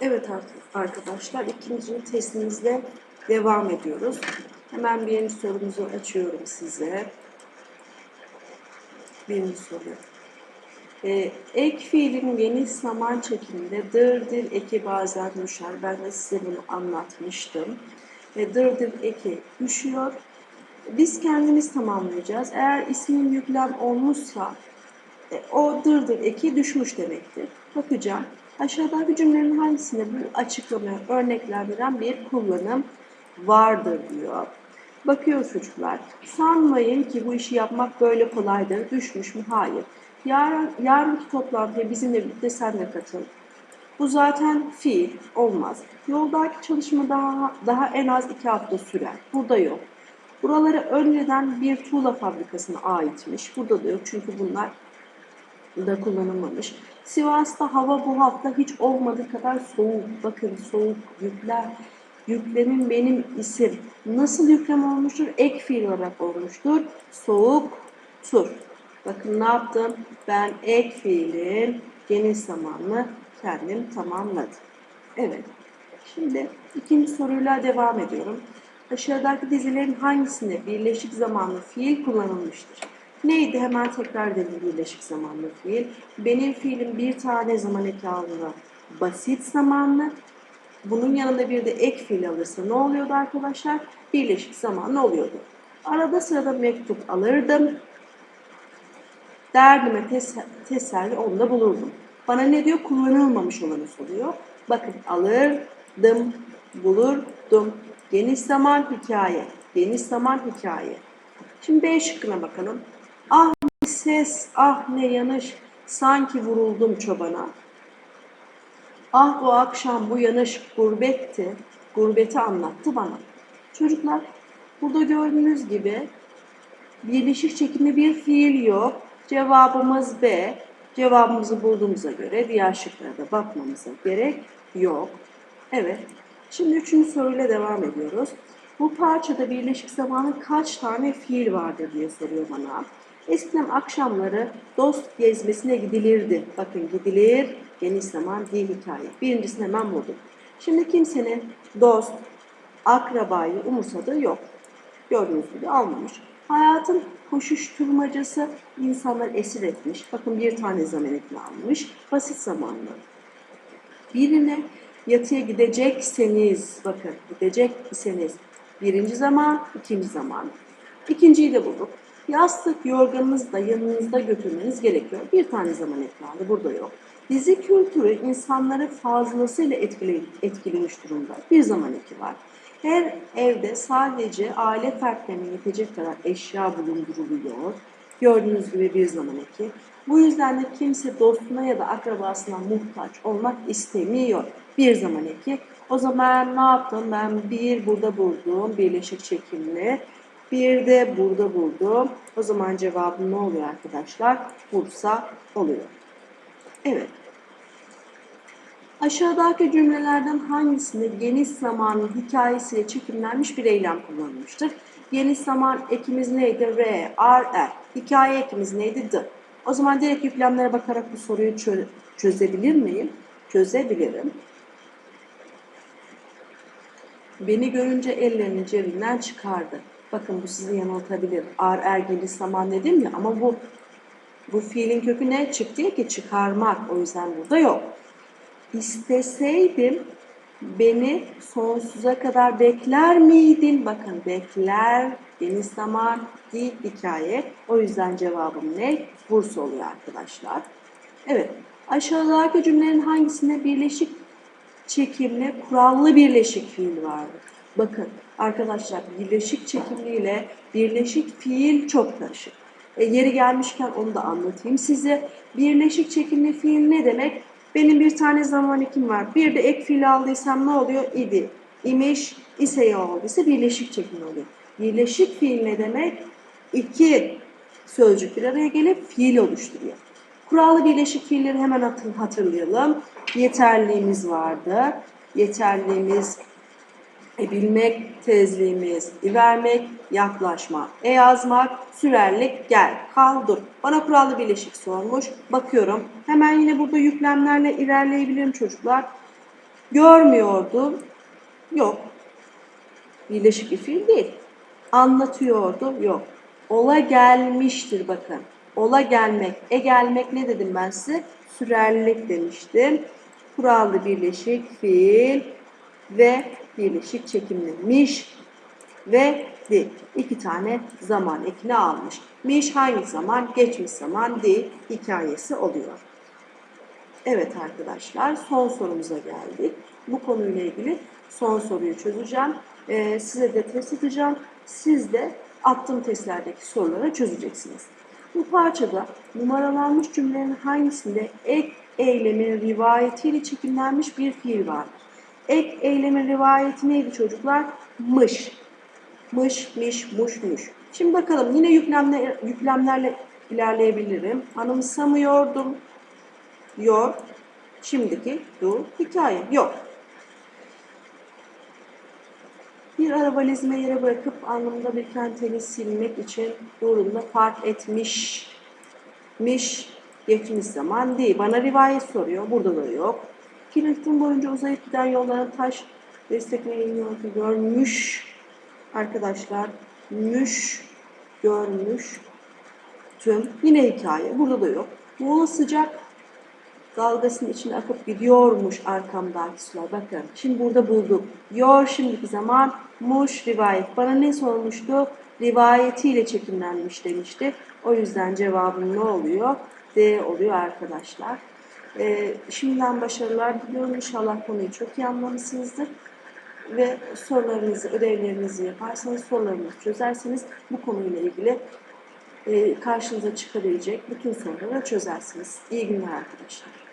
Evet ar- arkadaşlar ikinci testimizle devam ediyoruz. Hemen birinci sorumuzu açıyorum size. Birinci soru. Ee, ek fiilin geniş zaman çekiminde dırdır eki bazen düşer. Ben de size bunu anlatmıştım. Ve dırdır eki düşüyor. Biz kendimiz tamamlayacağız. Eğer ismin yüklem olmuşsa e, o dırdır eki düşmüş demektir. Bakacağım. Aşağıdaki cümlenin hangisinde bu açıklamaya örneklendiren bir kullanım vardır diyor. Bakıyoruz çocuklar. Sanmayın ki bu işi yapmak böyle kolaydır. Düşmüş mü? Hayır. Yarın, yarınki toplantıya bizimle birlikte sen de katıl. Bu zaten fiil. Olmaz. Yoldaki çalışma daha, daha en az iki hafta sürer. Burada yok. Buraları önceden bir tuğla fabrikasına aitmiş. Burada da yok çünkü bunlar da kullanılmamış. Sivas'ta hava bu hafta hiç olmadığı kadar soğuk. Bakın soğuk yükler. Yüklemin benim isim. Nasıl yüklem olmuştur? Ek fiil olarak olmuştur. Soğuk tur. Bakın ne yaptım? Ben ek fiilin geniş zamanlı kendim tamamladım. Evet. Şimdi ikinci soruyla devam ediyorum. Aşağıdaki dizilerin hangisinde birleşik zamanlı fiil kullanılmıştır? Neydi? Hemen tekrar edelim birleşik zamanlı fiil. Benim fiilim bir tane zaman eki aldığında basit zamanlı. Bunun yanında bir de ek fiil alırsa ne oluyordu arkadaşlar? Birleşik zamanlı oluyordu. Arada sırada mektup alırdım. Derdime tes teselli onda bulurdum. Bana ne diyor? Kullanılmamış olanı soruyor. Bakın alırdım, bulurdum. Geniş zaman hikaye. Geniş zaman hikaye. Şimdi B şıkkına bakalım. Ah ne ses, ah ne yanış, sanki vuruldum çobana. Ah bu akşam bu yanış gurbetti, gurbeti anlattı bana. Çocuklar, burada gördüğünüz gibi birleşik çekimli bir fiil yok. Cevabımız B. Cevabımızı bulduğumuza göre diğer şıklara da bakmamıza gerek yok. Evet. Şimdi üçüncü soruyla devam ediyoruz. Bu parçada birleşik zamanın kaç tane fiil vardır diye soruyor bana. Eskiden akşamları dost gezmesine gidilirdi. Bakın gidilir, geniş zaman değil hikaye. Birincisini hemen buldum. Şimdi kimsenin dost, akrabayı umursadığı yok. Gördüğünüz gibi almamış. Hayatın koşuşturmacası insanlar esir etmiş. Bakın bir tane zaman ekli almış. Basit zamanlı. Birine yatıya gidecekseniz, bakın gidecekseniz birinci zaman, ikinci zaman. İkinciyi de bulduk. Yastık, yorganınızı da yanınızda götürmeniz gerekiyor. Bir tane zaman eklendi, burada yok. Dizi kültürü insanları fazlasıyla etkile, etkilemiş durumda. Bir zaman eki var. Her evde sadece aile fertlerine yetecek kadar eşya bulunduruluyor. Gördüğünüz gibi bir zaman eki. Bu yüzden de kimse dostuna ya da akrabasına muhtaç olmak istemiyor. Bir zaman eki. O zaman ne yaptım? Ben bir burada buldum. Birleşik çekimli. Bir de burada buldum. O zaman cevabım ne oluyor arkadaşlar? Bursa oluyor. Evet. Aşağıdaki cümlelerden hangisinde geniş zamanın hikayesiyle çekimlenmiş bir eylem kullanılmıştır? Geniş zaman ekimiz neydi? R, R, R. Hikaye ekimiz neydi? D. O zaman direkt yüklemlere bakarak bu soruyu çö- çözebilir miyim? Çözebilirim. Beni görünce ellerini cebinden çıkardı. Bakın bu sizi yanıltabilir. Ar er geniş zaman dedim ya ama bu bu fiilin kökü ne? Çık diye ki çıkarmak. O yüzden burada yok. İsteseydim beni sonsuza kadar bekler miydin? Bakın bekler, geniş zaman, değil hikaye. O yüzden cevabım ne? Bursa oluyor arkadaşlar. Evet. Aşağıdaki cümlenin hangisinde birleşik çekimli, kurallı birleşik fiil vardır? Bakın arkadaşlar birleşik çekimli ile birleşik fiil çok karışık. E, yeri gelmişken onu da anlatayım size. Birleşik çekimli fiil ne demek? Benim bir tane zaman ekim var. Bir de ek fiil aldıysam ne oluyor? İdi, imiş, iseyi olduysa birleşik çekimli oluyor. Birleşik fiil ne demek? İki sözcük bir araya gelip fiil oluşturuyor. Kurallı birleşik fiilleri hemen hatır- hatırlayalım. Yeterliğimiz vardı. Yeterliğimiz bilmek, tezliğimiz, vermek, yaklaşmak, e yazmak, sürerlik, gel, kal, dur. Bana kurallı birleşik sormuş. Bakıyorum. Hemen yine burada yüklemlerle ilerleyebilirim çocuklar. Görmüyordu. Yok. Birleşik bir fiil değil. Anlatıyordu. Yok. Ola gelmiştir bakın. Ola gelmek. E gelmek ne dedim ben size? Sürerlilik demiştim. Kurallı birleşik fiil ve birleşik çekimlemiş ve di. İki tane zaman ekini almış. Miş hangi zaman? Geçmiş zaman di hikayesi oluyor. Evet arkadaşlar son sorumuza geldik. Bu konuyla ilgili son soruyu çözeceğim. Ee, size de test atacağım. Siz de attığım testlerdeki soruları çözeceksiniz. Bu parçada numaralanmış cümlelerin hangisinde ek eylemin rivayetiyle çekimlenmiş bir fiil vardır? Ek eylemin rivayeti neydi çocuklar? Mış. Mış, miş, muş, muş. Şimdi bakalım yine yüklemle, yüklemlerle ilerleyebilirim. Anımsamıyordum. Yok. Şimdiki du hikaye. Yok. Bir araba lezime yere bırakıp anlamında bir kenteli silmek için durumda fark etmiş. Miş geçmiş zaman değil. Bana rivayet soruyor. Burada da yok. Kilometre boyunca uzayıp giden yollara taş destekleyen yolcu görmüş. Arkadaşlar müş görmüş tüm yine hikaye. Burada da yok. Muğla sıcak dalgasının içine akıp gidiyormuş arkamdaki sular. Bakın şimdi burada bulduk. Yor şimdiki zaman muş rivayet. Bana ne sormuştu? Rivayetiyle çekimlenmiş demişti. O yüzden cevabım ne oluyor? D oluyor arkadaşlar. Ee, şimdiden başarılar diliyorum. İnşallah konuyu çok iyi anlamışsınızdır. Ve sorularınızı, ödevlerinizi yaparsanız, sorularınızı çözerseniz bu konuyla ilgili e, karşınıza çıkabilecek bütün soruları çözersiniz. İyi günler arkadaşlar.